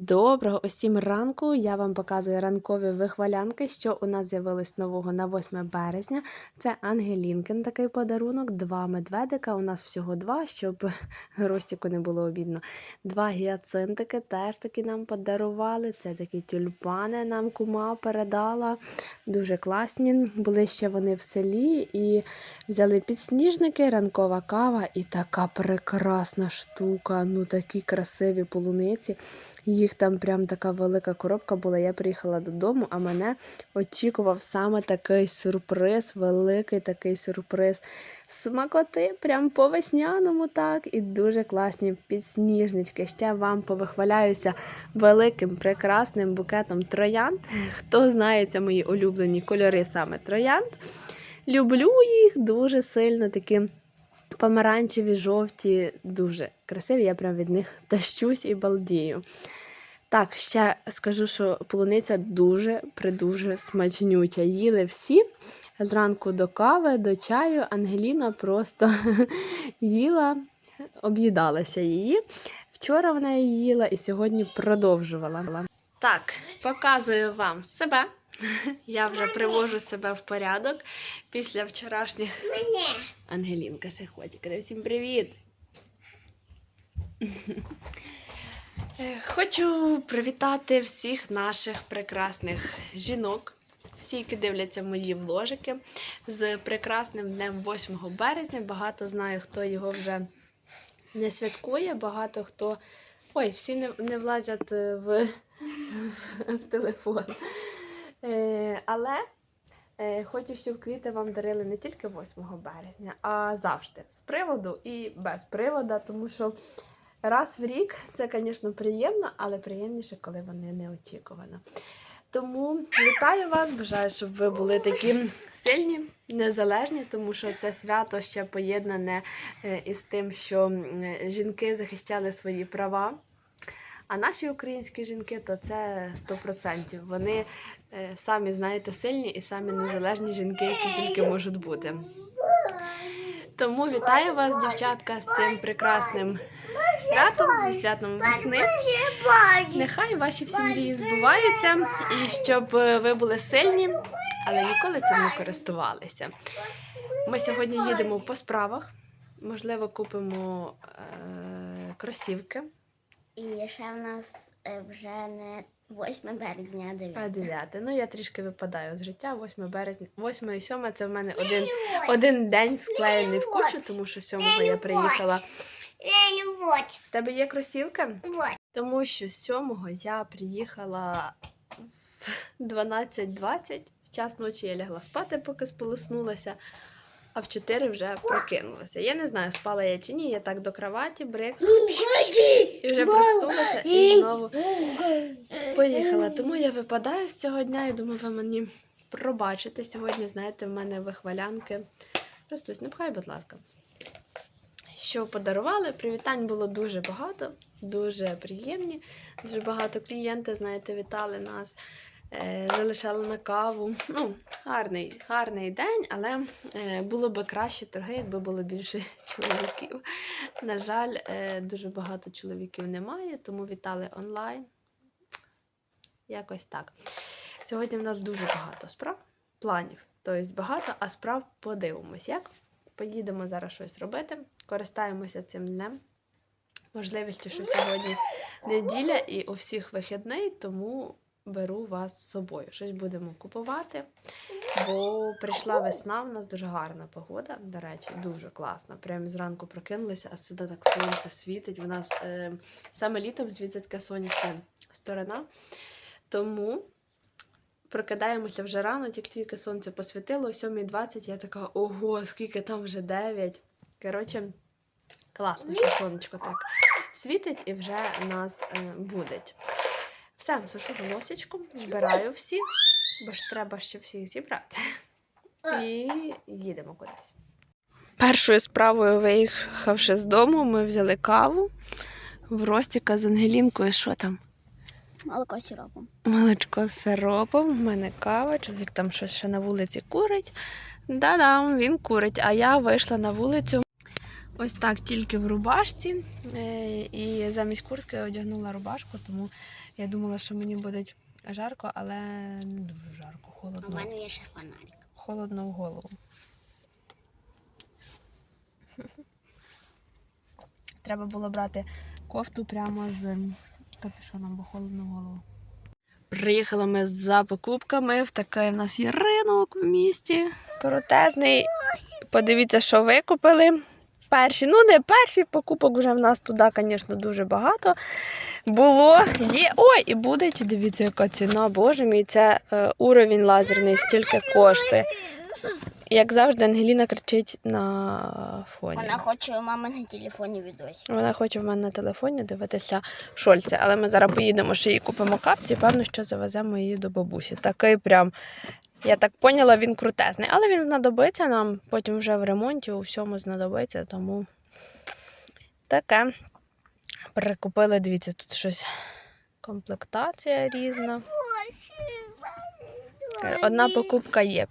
Доброго усім ранку. Я вам показую ранкові вихвалянки, що у нас з'явилось нового на 8 березня. Це Ангелінкин такий подарунок, два медведика. У нас всього два, щоб Ростіку не було обідно. Два гіацинтики теж таки нам подарували. Це такі тюльпани нам кума передала. Дуже класні. Були ще вони в селі і взяли підсніжники, ранкова кава і така прекрасна штука. Ну такі красиві полуниці. Їх там прям така велика коробка була. Я приїхала додому, а мене очікував саме такий сюрприз, великий такий сюрприз. Смакоти прям по весняному, так, і дуже класні підсніжнички. Ще вам повихваляюся великим прекрасним букетом троянд. Хто знає, це мої улюблені кольори саме троянд. Люблю їх дуже сильно, такі помаранчеві, жовті, дуже красиві. Я прям від них тащусь і балдію. Так, ще скажу, що полуниця дуже придуже смачнюча. Їли всі зранку до кави, до чаю. Ангеліна просто їла, об'їдалася її. Вчора вона її їла і сьогодні продовжувала. Так, показую вам себе. Я вже привожу себе в порядок після вчорашніх. Ангелінка ще ходить. Всім привіт. Е, Хочу привітати всіх наших прекрасних жінок, всі, які дивляться мої вложики з прекрасним днем 8 березня. Багато знаю, хто його вже не святкує, багато хто. Ой, всі не, не влазять е, в, в, телефон. Е, але хочу, щоб квіти вам дарили не тільки 8 березня, а завжди з приводу і без приводу, тому що раз в рік це, звісно, приємно, але приємніше, коли вони неочікувано. Тому вітаю вас, бажаю, щоб ви були такі сильні, незалежні, тому що це свято ще поєднане е, із тим, що жінки захищали свої права. А наші українські жінки то це 100%. Вони е, самі, знаєте, сильні і самі незалежні жінки, які тільки можуть бути. Тому вітаю вас, дівчатка, з цим прекрасним святом, зі святом весни. Нехай ваші всі мрії збуваються, і щоб е, ви були сильні, але ніколи цим не користувалися. Ми сьогодні їдемо по справах. Можливо, купимо е- кросівки. І ще в нас е, вже не 8 березня, а 9. А 9. Ну, я трішки випадаю з життя. 8 березня, 8 і 7 це в мене один, один день склеєний в кучу, тому що 7 я приїхала. В тебе є кросівки? вот. Тому що 7 я приїхала в 12.20. В час ночі я лягла спати, поки сполоснулася, а в 4 вже прокинулася. Я не знаю, спала я чи ні. Я так до кроваті, брик, і вже проснулася і знову поїхала. Тому я випадаю з цього дня і думаю, ви мені пробачите сьогодні. Знаєте, в мене вихвалянки. Ростусь, не пхай, будь ласка. Що подарували? Привітань було дуже багато, дуже приємні. Дуже багато клієнтів, знаєте, вітали нас, е, залишали на каву. Ну, гарний, гарний день, але е, було би краще торги, якби було більше чоловіків. На жаль, е, дуже багато чоловіків немає, тому вітали онлайн. Якось так. Сьогодні в нас дуже багато справ, планів. Тобто багато, а справ подивимось, як. Поїдемо зараз щось робити, користаємося цим днем. Можливістю, що сьогодні неділя і у всіх вихідний, тому беру вас з собою. Щось будемо купувати, бо прийшла весна, в нас дуже гарна погода, до речі, дуже класна. Прямо зранку прокинулися, а сюди так сонце світить. У нас е, саме літом звідси така сонячна сторона. Тому прокидаємося вже рано, тільки тільки сонце посвітило, о 7.20 я така, ого, скільки там вже 9. Коротше, класно, що сонечко так світить і вже нас е, будить. Все, сушу волосечку, збираю всіх, бо ж треба ще всіх зібрати. І їдемо кудись. Першою справою, виїхавши з дому, ми взяли каву в Ростіка з Ангелінкою. Що там? Молоко з сиропом. Молочко з сиропом, в мене кава, чоловік там щось ще на вулиці курить. Да-да, він курить, а я вийшла на вулицю. Ось так тільки в рубашці. е, І замість куртки одягнула рубашку, тому Я думала, що мені буде жарко, але не дуже жарко, холодно. У мене є ще фонарик. Холодно в голову. Треба було брати кофту прямо з капюшоном, бо холодно в голову. Приїхали ми за покупками. В такий в нас є ринок в місті. Крутезний. Подивіться, що ви купили. Перші, ну не перші покупок вже в нас туди, звісно, дуже багато. Було, є. Ой, і буде. Дивіться, яка ціна, боже мій, це е, уровень лазерний, стільки коштує. Як завжди, Ангеліна кричить на фоні. Вона хоче у мами на телефоні відосик. Вона хоче в мене на телефоні дивитися Шольця, але ми зараз поїдемо, ще їй купимо капці, і певно, що завеземо її до бабусі. Такий прям, я так поняла, він крутезний, але він знадобиться нам, потім вже в ремонті у всьому знадобиться, тому таке. Прикупили, дивіться, тут щось комплектація різна. Одна покупка є.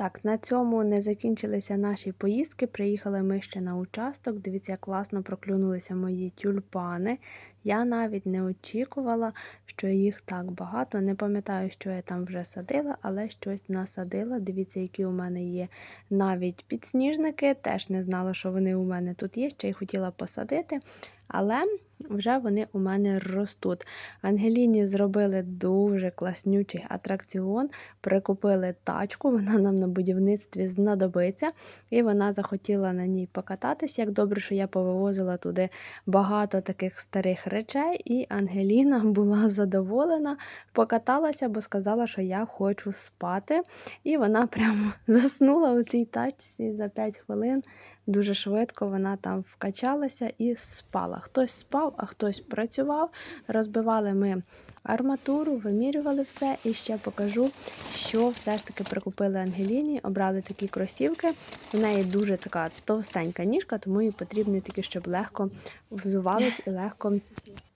Так, на цьому не закінчилися наші поїздки. Приїхали ми ще на участок. Дивіться, як класно проклюнулися мої тюльпани. Я навіть не очікувала, що їх так багато. Не пам'ятаю, що я там вже садила, але щось насадила. Дивіться, які у мене є навіть підсніжники. Теж не знала, що вони у мене тут є. Ще й хотіла посадити. Але вже вони у мене ростуть. Ангеліні зробили дуже класнючий атракціон прикупили тачку, вона нам на будівництві знадобиться, і вона захотіла на ній покататися. Як добре, що я повивозила туди багато таких старих речей, і Ангеліна була задоволена, покаталася, бо сказала, що я хочу спати. І вона прямо заснула у цій тачці за 5 хвилин. Дуже швидко вона там вкачалася і спала. Хтось спав, а хтось працював. Розбивали ми арматуру, вимірювали все. І ще покажу, що все ж таки прикупили Ангеліні. Обрали такі кросівки. У неї дуже така товстенька ніжка, тому їй потрібні такі, щоб легко взувались і легко.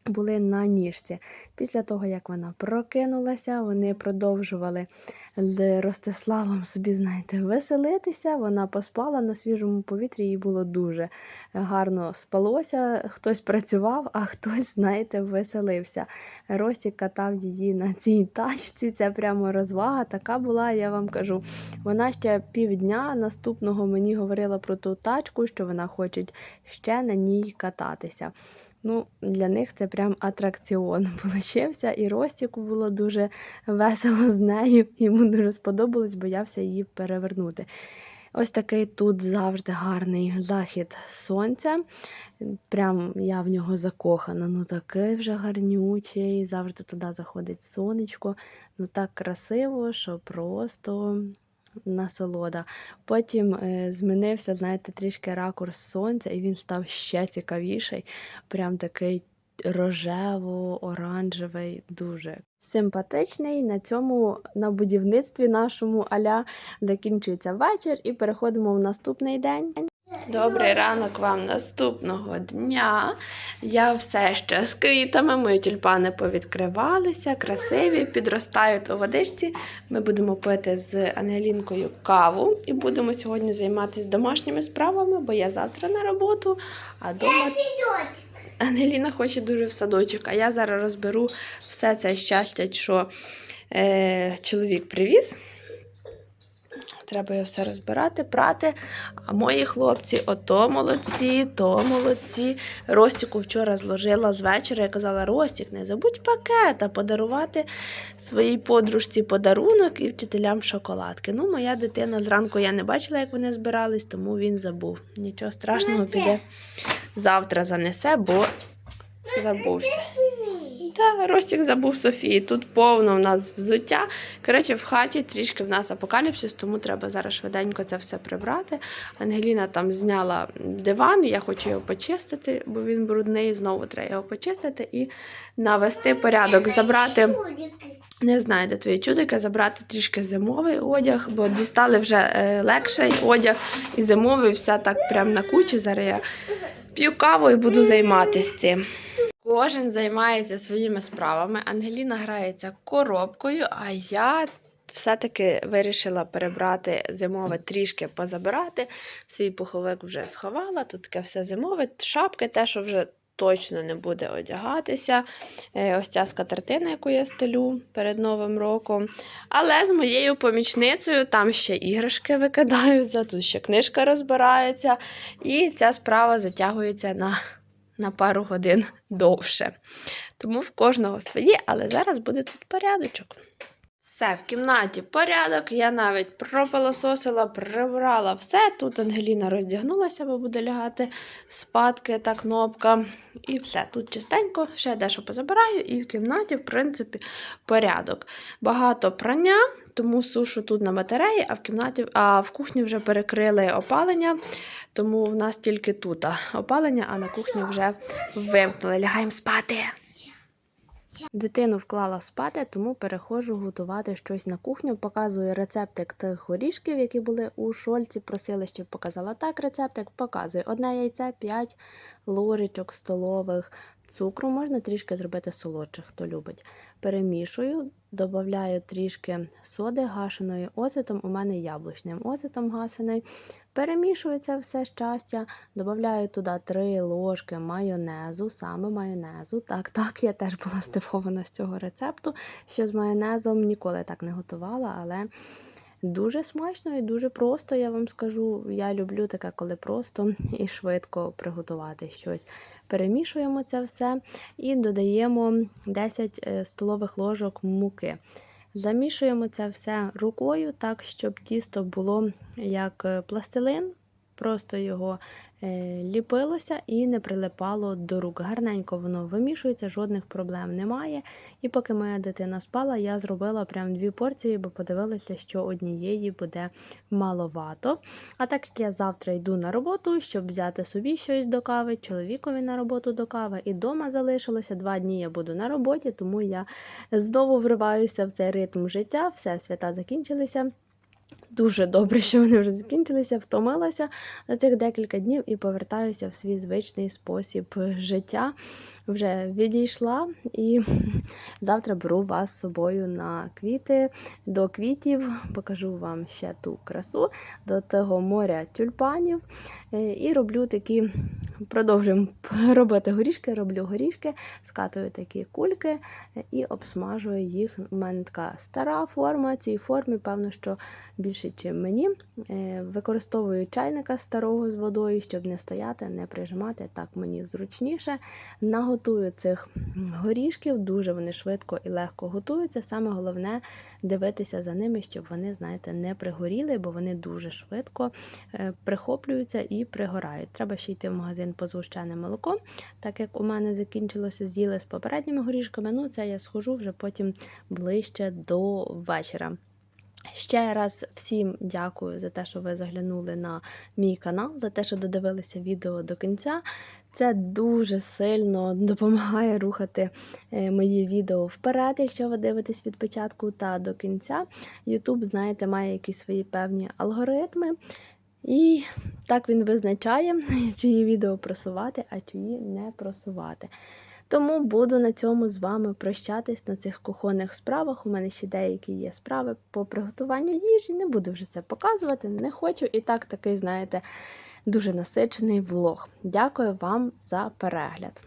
Були на ніжці. Після того, як вона прокинулася, вони продовжували з Ростиславом собі, знаєте, веселитися. Вона поспала на свіжому повітрі, їй було дуже гарно спалося. Хтось працював, а хтось, знаєте, веселився. Ростік катав її на цій тачці. Це прямо розвага. Така була, я вам кажу. Вона ще півдня наступного мені говорила про ту тачку, що вона хоче ще на ній кататися. Ну, для них це прям атракціон получився, і Ростіку було дуже весело з нею. Йому дуже сподобалось, боявся її перевернути. Ось такий тут завжди гарний захід сонця. Прям я в нього закохана. Ну такий вже гарнючий. Завжди туди заходить сонечко. Ну так красиво, що просто насолода. Потім е, змінився, знаєте, трішки ракурс сонця, і він став ще цікавіший. Прям такий рожево-оранжевий, дуже симпатичний. На цьому на будівництві нашому аля закінчується вечір і переходимо в наступний день. Добрий ранок вам наступного дня. Я все ще з квітами, мої тюльпани повідкривалися, красиві, підростають у водичці. Ми будемо пити з Ангелінкою каву і будемо сьогодні займатися домашніми справами, бо я завтра на роботу, а дома Ангеліна хоче дуже в садочок, а я зараз розберу все це щастя, що е, чоловік привіз. Треба його все розбирати, прати. А мої хлопці ото молодці, то молодці. Ростіку вчора зложила з вечора. Я казала: Ростік, не забудь пакета подарувати своїй подружці подарунок і вчителям шоколадки. Ну, моя дитина зранку я не бачила, як вони збирались, тому він забув. Нічого страшного піде. Завтра занесе, бо забувся. Та Ростік забув Софії. Тут повно в нас взуття. Коротше, в хаті трішки в нас апокаліпсис, тому треба зараз швиденько це все прибрати. Ангеліна там зняла диван, я хочу його почистити, бо він брудний. Знову треба його почистити і навести порядок, забрати. Не знаю, де твої чудики, забрати трішки зимовий одяг, бо дістали вже е, легший одяг і зимовий, все так прям на кучі. Зараз я п'ю каву і буду займатися цим. Кожен займається своїми справами. Ангеліна грається коробкою, а я все-таки вирішила перебрати зимове трішки позабирати. Свій пуховик вже сховала. Тут таке все зимове, шапки, те, що вже точно не буде одягатися. Е, Ось ця скатертина, яку я стелю перед Новим роком. Але з моєю помічницею там ще іграшки викидаються, тут ще книжка розбирається, і ця справа затягується на, на пару годин довше. Тому в кожного свої, але зараз буде тут порядочок. Все, в кімнаті порядок. Я навіть пропилососила, прибрала все. Тут Ангеліна роздягнулася, бо буде лягати спадки та кнопка. І все. Тут чистенько, ще дещо позабираю, і в кімнаті, в принципі, порядок. Багато прання, тому сушу тут на батареї, а в кімнаті, а в кухні вже перекрили опалення. Тому в нас тільки тут опалення, а на кухні вже вимкнули. Лягаємо спати. Дитину вклала спати, тому переходжу готувати щось на кухню. Показую рецептик тих горішків, які були у шольці. Просили, щоб показала так рецептик. Показую одне яйце, 5 ложечок столових цукру. Можна трішки зробити солодших, хто любить. Перемішую, додаю трішки соди гашеної оцетом. У мене яблучним оцетом гасений. Перемішую це все щастя, додаю туди 3 ложки майонезу, саме майонезу. Так, так, я теж була здивована з цього рецепту, що з майонезом ніколи так не готувала, але дуже смачно і дуже просто, я вам скажу. Я люблю таке, коли просто і швидко приготувати щось. Перемішуємо це все і додаємо 10 е, столових ложок муки. Замішуємо це все рукою, так, щоб тісто було як е, пластилин, просто його е, ліпилося і не прилипало до рук. Гарненько воно вимішується, жодних проблем немає. І поки моя дитина спала, я зробила прям дві порції, бо подивилася, що однієї буде маловато. А так як я завтра йду на роботу, щоб взяти собі щось до кави, чоловікові на роботу до кави, і вдома залишилося два дні я буду на роботі, тому я знову вриваюся в цей ритм життя. Все, свята закінчилися. Дуже добре, що вони вже закінчилися, втомилася на цих декілька днів і повертаюся в свій звичний спосіб життя. Вже відійшла і завтра беру вас з собою на квіти до квітів. Покажу вам ще ту красу до того моря тюльпанів. Е, І роблю такі, продовжуємо робити горішки, роблю горішки, скатую такі кульки е, і обсмажую їх. У мене така стара форма. Цій формі, певно, що більше, ніж мені. Е, Використовую чайника старого з водою, щоб не стояти, не прижимати. Так мені зручніше. Наготую цих горішків, дуже вони швидко і легко готуються. Саме головне дивитися за ними, щоб вони, знаєте, не пригоріли, бо вони дуже швидко е, прихоплюються і пригорають. Треба ще йти в магазин по згущене молоко, так як у мене закінчилося з'їли з попередніми горішками. Ну, це я схожу вже потім ближче до вечора. Ще раз всім дякую за те, що ви заглянули на мій канал, за те, що додивилися відео до кінця. Це дуже сильно допомагає рухати е, мої відео вперед, якщо ви дивитесь від початку та до кінця. YouTube, знаєте, має якісь свої певні алгоритми. І так він визначає, чиї відео просувати, а чиї не просувати. Тому буду на цьому з вами прощатись на цих кухонних справах. У мене ще деякі є справи по приготуванню їжі. Не буду вже це показувати, не хочу. І так такий, знаєте, дуже насичений влог. Дякую вам за перегляд.